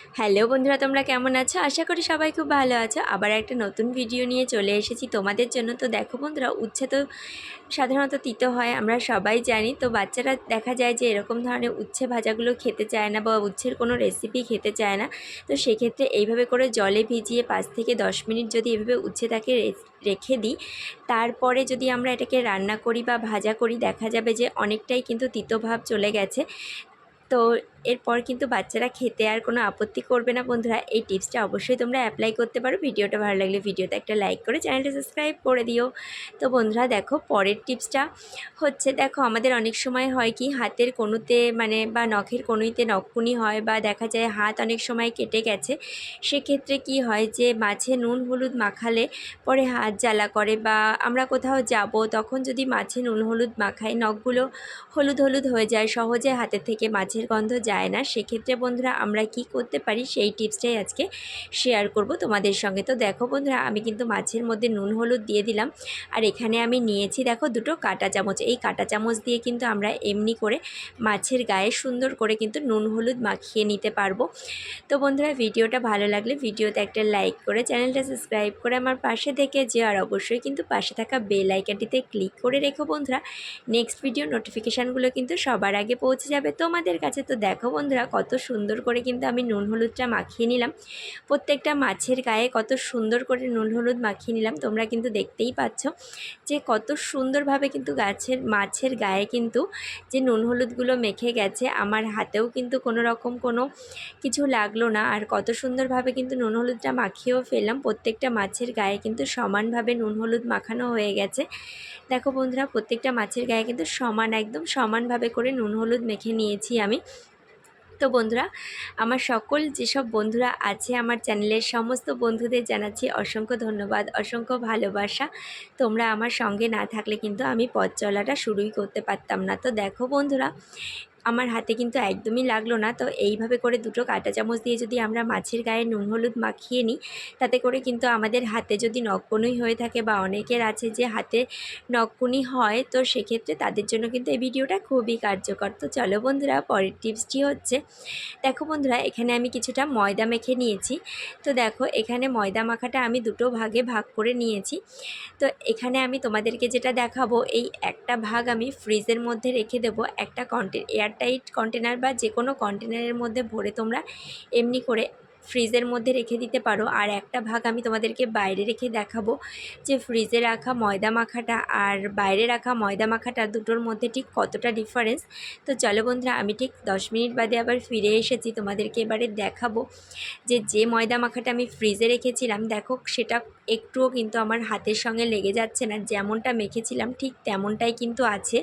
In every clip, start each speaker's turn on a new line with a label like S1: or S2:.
S1: Hello বন্ধুরা, তোমরা কেমন আছো? আশা করি সবাই খুব ভালো আছো। আবার একটা নতুন ভিডিও নিয়ে চলে এসেছি তোমাদের জন্য। তো দেখো বন্ধুরা, উচ্ছে তো সাধারণত তিতো হয়, আমরা সবাই জানি। তো বাচ্চারা দেখা যায় যে এরকম ধরনের উচ্ছে ভাজাগুলো খেতে চায় না বা উচ্ছের কোনো রেসিপি খেতে চায় না। তো সেক্ষেত্রে এইভাবে করে জলে ভিজিয়ে পাঁচ থেকে দশ মিনিট যদি এভাবে উচ্ছে উচ্ছেটাকে রেখে দিই, তারপরে যদি আমরা এটাকে রান্না করি বা ভাজা করি, দেখা যাবে যে অনেকটাই কিন্তু তিতোভাব চলে গেছে। তো এরপর কিন্তু বাচ্চারা খেতে আর কোনো আপত্তি করবে না বন্ধুরা। এই টিপসটা অবশ্যই তোমরা অ্যাপ্লাই করতে পারো। ভিডিওটা ভালো লাগলে ভিডিওতে একটা লাইক করে চ্যানেলটা সাবস্ক্রাইব করে দিও। তো বন্ধুরা দেখো, পরের টিপসটা হচ্ছে, দেখো আমাদের অনেক সময় হয় কি, হাতের কোনোতে মানে বা নখের কোনোইতে নখকুনি হয় বা দেখা যায় হাত অনেক সময় কেটে গেছে, সেক্ষেত্রে কি হয় যে মাছে নুন হলুদ মাখালে পরে হাত জ্বালা করে বা আমরা কোথাও যাব, তখন যদি মাছে নুন হলুদ মাখাই, নখগুলো হলুদ হলুদ হয়ে যায়, সহজে হাতের থেকে মাছের গন্ধ যায় না, সেক্ষেত্রে বন্ধুরা আমরা কি করতে পারি সেই টিপসটাই আজকে শেয়ার করব তোমাদের সঙ্গে। তো দেখো বন্ধুরা, আমি কিন্তু মাছের মধ্যে নুন, হলুদ দিয়ে দিলাম। আর এখানে আমি নিয়েছি দেখো দুটো কাঁটা চামচ। এই কাঁটা চামচ দিয়ে কিন্তু আমরা এমনি করে মাছের গায়ে সুন্দর করে কিন্তু নুন, হলুদ মাখিয়ে নিতে পারব। তো বন্ধুরা, ভিডিওটা ভালো লাগলে ভিডিওতে একটা লাইক করে চ্যানেলটা সাবস্ক্রাইব করে আমার পাশে থেকে যে আর অবশ্যই কিন্তু পাশে থাকা বেল আইকনটিতে ক্লিক করে রেখো বন্ধুরা। নেক্সট ভিডিও নোটিফিকেশানগুলো কিন্তু সবার আগে পৌঁছে যাবে তোমাদের কাছে। তো দেখো বন্ধুরা, কত সুন্দর করে কিন্তু আমি নুন হলুদটা মাখিয়ে নিলাম। প্রত্যেকটা মাছের গায়ে কত সুন্দর করে নুন হলুদ মাখিয়ে নিলাম। তোমরা কিন্তু দেখতেই পাচ্ছ যে কত সুন্দরভাবে কিন্তু গাছের, মাছের গায়ে কিন্তু যে নুন হলুদগুলো মেখে গেছে, আমার হাতেও কিন্তু কোনো রকম কোনো কিছু লাগল না। আর কত সুন্দরভাবে কিন্তু নুন হলুদটা মাখিয়েও ফেললাম। প্রত্যেকটা মাছের গায়ে কিন্তু সমানভাবে নুন হলুদ মাখানো হয়ে গেছে। দেখো বন্ধুরা, প্রত্যেকটা মাছের গায়ে কিন্তু সমান, একদম সমানভাবে করে নুন হলুদ মেখে নিয়েছি আমি। তো বন্ধুরা, আমার সকল যেসব বন্ধুরা আছে আমার চ্যানেলের সমস্ত বন্ধুদের জানাচ্ছি অসংখ্য ধন্যবাদ, অসংখ্য ভালোবাসা। তোমরা আমার সঙ্গে না থাকলে কিন্তু আমি পথ চলাটা শুরুই করতে পারতাম না। তো দেখো বন্ধুরা আমার হাতে কিন্তু একদমই লাগল না। তো এইভাবে করে দুটো কাঁটা চামচ দিয়ে যদি আমরা মাছের গায়ে নুন হলুদ মাখিয়ে নিই, তাতে করে কিন্তু আমাদের হাতে যদি নখকুনি হয়ে থাকে বা অনেকের আছে যে হাতে নখকুনি হয়, তো সেক্ষেত্রে তাদের জন্য কিন্তু এই ভিডিওটা খুবই কার্যকর। তো চলো বন্ধুরা, পরের টিপসটি হচ্ছে, দেখো বন্ধুরা, এখানে আমি কিছুটা ময়দা মেখে নিয়েছি। তো দেখো, এখানে ময়দা মাখাটা আমি দুটো ভাগে ভাগ করে নিয়েছি। তো এখানে আমি তোমাদেরকে যেটা দেখাবো, এই একটা ভাগ আমি ফ্রিজের মধ্যে রেখে দেবো, একটা কন্টে এয়ার এয়ারটাইট কন্টেনার বা যে কোনো কন্টেনারের মধ্যে ভরে তোমরা এমনি করে ফ্রিজের মধ্যে রেখে দিতে পারো। আর একটা ভাগ আমি তোমাদেরকে বাইরে রেখে দেখাবো যে ফ্রিজে রাখা ময়দা মাখাটা আর বাইরে রাখা ময়দা মাখাটা দুটোর মধ্যে ঠিক কতটা ডিফারেন্স তো চলো বন্ধুরা, আমি ঠিক দশ মিনিট বাদে আবার ফিরে এসেছি। তোমাদেরকে এবারে দেখাবো যে যে ময়দা মাখাটা আমি ফ্রিজে রেখেছিলাম, দেখো সেটা একটুও কিন্তু আমার হাতের সঙ্গে লেগে যাচ্ছে না। যেমনটা মেখেছিলাম, ঠিক তেমনটাই কিন্তু আছে।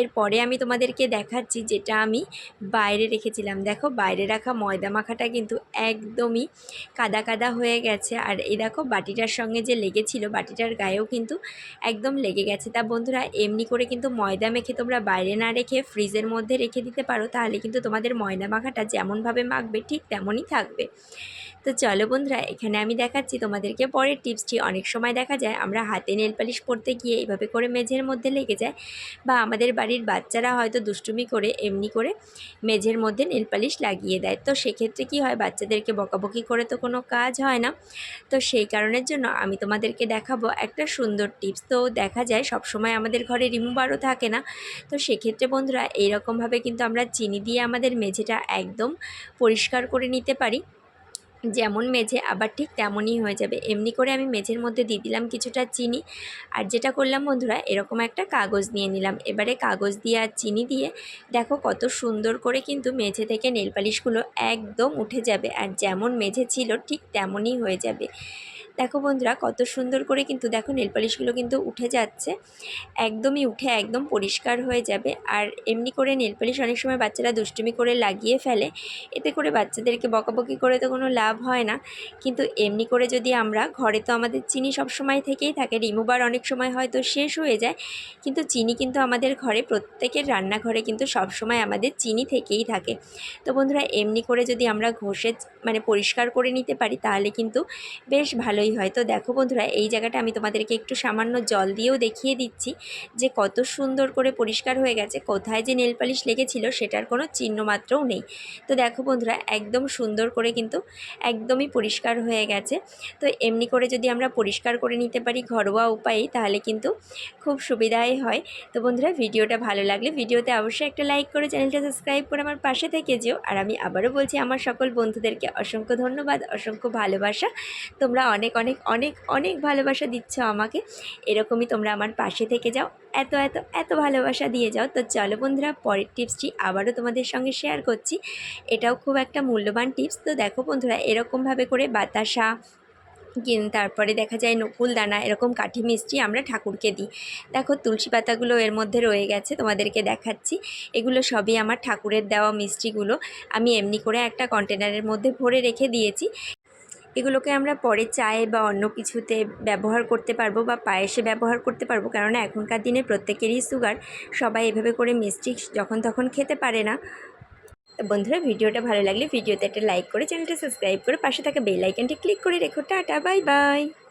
S1: এরপরে আমি তোমাদেরকে দেখাচ্ছি যেটা আমি বাইরে রেখেছিলাম। দেখো, বাইরে রাখা ময়দা মাখাটা কিন্তু একদমই কাদা কাদা হয়ে গেছে। আর এই দেখো, বাটিটার সঙ্গে যে লেগেছিল, বাটিটার গায়েও কিন্তু একদম লেগে গেছে। তা বন্ধুরা, এমনি করে কিন্তু ময়দা মেখে তোমরা বাইরে না রেখে ফ্রিজের মধ্যে রেখে দিতে পারো, তাহলে কিন্তু তোমাদের ময়দা মাখাটা যেমনভাবে মাখবে, ঠিক তেমনই থাকবে। তো চলো বন্ধুরা, এখানে আমি দেখাচ্ছি তোমাদেরকে পরের টিপসটি। অনেক সময় দেখা যায়, আমরা হাতে নেল পালিশ পরতে গিয়ে এইভাবে করে মেঝের মধ্যে লেগে যায় বা আমাদের বাড়ির বাচ্চারা হয়তো দুষ্টুমি করে, এমনি করে মেঝের মধ্যে নেল পালিশ লাগিয়ে দেয়। তো সেক্ষেত্রে কি হয়? বাচ্চাদেরকে বকাবকি করে তো কোনো কাজ হয় না। তো সেই কারণের জন্য আমি তোমাদেরকে দেখাবো একটা সুন্দর টিপস। তো দেখা যায় সব সময় আমাদের ঘরে রিমুভারও থাকে না। তো সেক্ষেত্রে বন্ধুরা, এইরকমভাবে কিন্তু আমরা চিনি দিয়ে আমাদের মেঝেটা একদম পরিষ্কার করে নিতে পারি। যেমন মেঝে, আবার ঠিক তেমনই হয়ে যাবে। এমনি করে আমি মেঝের মধ্যে দিয়ে দিলাম কিছুটা চিনি। আর যেটা করলাম বন্ধুরা, এরকম একটা কাগজ নিয়ে নিলাম। এবারে কাগজ দিয়ে আর চিনি দিয়ে দেখো কত সুন্দর করে কিন্তু মেঝে থেকে নেল পালিশগুলো একদম উঠে যাবে। আর যেমন মেঝে ছিল, ঠিক তেমনই হয়ে যাবে। দেখো বন্ধুরা, কত সুন্দর করে কিন্তু দেখো নেল পালিশগুলো কিন্তু উঠে যাচ্ছে। একদমই উঠে, একদম পরিষ্কার হয়ে যাবে। আর এমনি করে নেল পালিশ অনেক সময় বাচ্চারা দুষ্টুমি করে লাগিয়ে ফেলে। এতে করে বাচ্চাদেরকে বকাবকি করে তো কোনো লাভ হয় না। কিন্তু এমনি করে যদি আমরা, ঘরে তো আমাদের চিনি সব সময় থেকেই থাকে। রিমুভার অনেক সময় হয়তো শেষ হয়ে যায়। কিন্তু চিনি কিন্তু আমাদের ঘরে, প্রত্যেকের রান্নাঘরে কিন্তু সব সময় আমাদের চিনি থেকেই থাকে। তো বন্ধুরা, এমনি করে যদি আমরা ঘষে মানে পরিষ্কার করে নিতে পারি, তাহলে কিন্তু বেশ ভালোই ভালোই হয় তো দেখো বন্ধুরা, এই জায়গাটা আমি তোমাদেরকে একটু সামান্য জল দিয়েও দেখিয়ে দিচ্ছি যে কত সুন্দর করে পরিষ্কার হয়ে গেছে, কোথায় যে নেল পালিশ লেগেছিল সেটার কোনো চিহ্ন মাত্রও নেই। তো দেখো বন্ধুরা, একদম সুন্দর করে কিন্তু একদমই পরিষ্কার হয়ে গেছে। তো এমনি করে যদি আমরা পরিষ্কার করে নিতে পারি ঘরোয়া উপায়েই তাহলে কিন্তু খুব সুবিধাই হয়। তো বন্ধুরা, ভিডিওটা ভালো লাগলে ভিডিওতে অবশ্যই একটা লাইক করে চ্যানেলটা সাবস্ক্রাইব করে আমার পাশে থেকে যেও। আর আমি আবারও বলছি, আমার সকল বন্ধুদেরকে অসংখ্য ধন্যবাদ, অসংখ্য ভালোবাসা। তোমরা অনেক অনেক অনেক অনেক ভালোবাসা দিচ্ছ আমাকে। এরকমই তোমরা আমার পাশে থেকে যাও। এত এত এত ভালোবাসা দিয়ে যাও। তো চলো বন্ধুরা, পরের টিপসটি আবারও তোমাদের সঙ্গে শেয়ার করছি। এটাও খুব একটা মূল্যবান টিপস। তো দেখো বন্ধুরা, এরকমভাবে করে বাতাসা তারপরে দেখা যায় নকুল দানা এরকম কাঠি মিষ্টি আমরা ঠাকুরকে দিই। দেখো তুলসী পাতাগুলো এর মধ্যে রয়ে গেছে, তোমাদেরকে দেখাচ্ছি। এগুলো সবই আমার ঠাকুরের দেওয়া মিষ্টিগুলো। আমি এমনি করে একটা কন্টেনারের মধ্যে ভরে রেখে দিয়েছি। এগুলোকে আমরা পরে চায়ে বা অন্য কিছুতে ব্যবহার করতে পারব বা পায়েসে ব্যবহার করতে পারব। কেননা এখনকার দিনে প্রত্যেকেরই সুগার, সবাই এভাবে করে মিষ্টি যখন তখন খেতে পারে না। বন্ধুরা, ভিডিওটা ভালো লাগলে ভিডিওতে একটা লাইক করে চ্যানেলটা সাবস্ক্রাইব করে পাশে থাকা বেল আইকনটি ক্লিক করে রেখো। Tata bye bye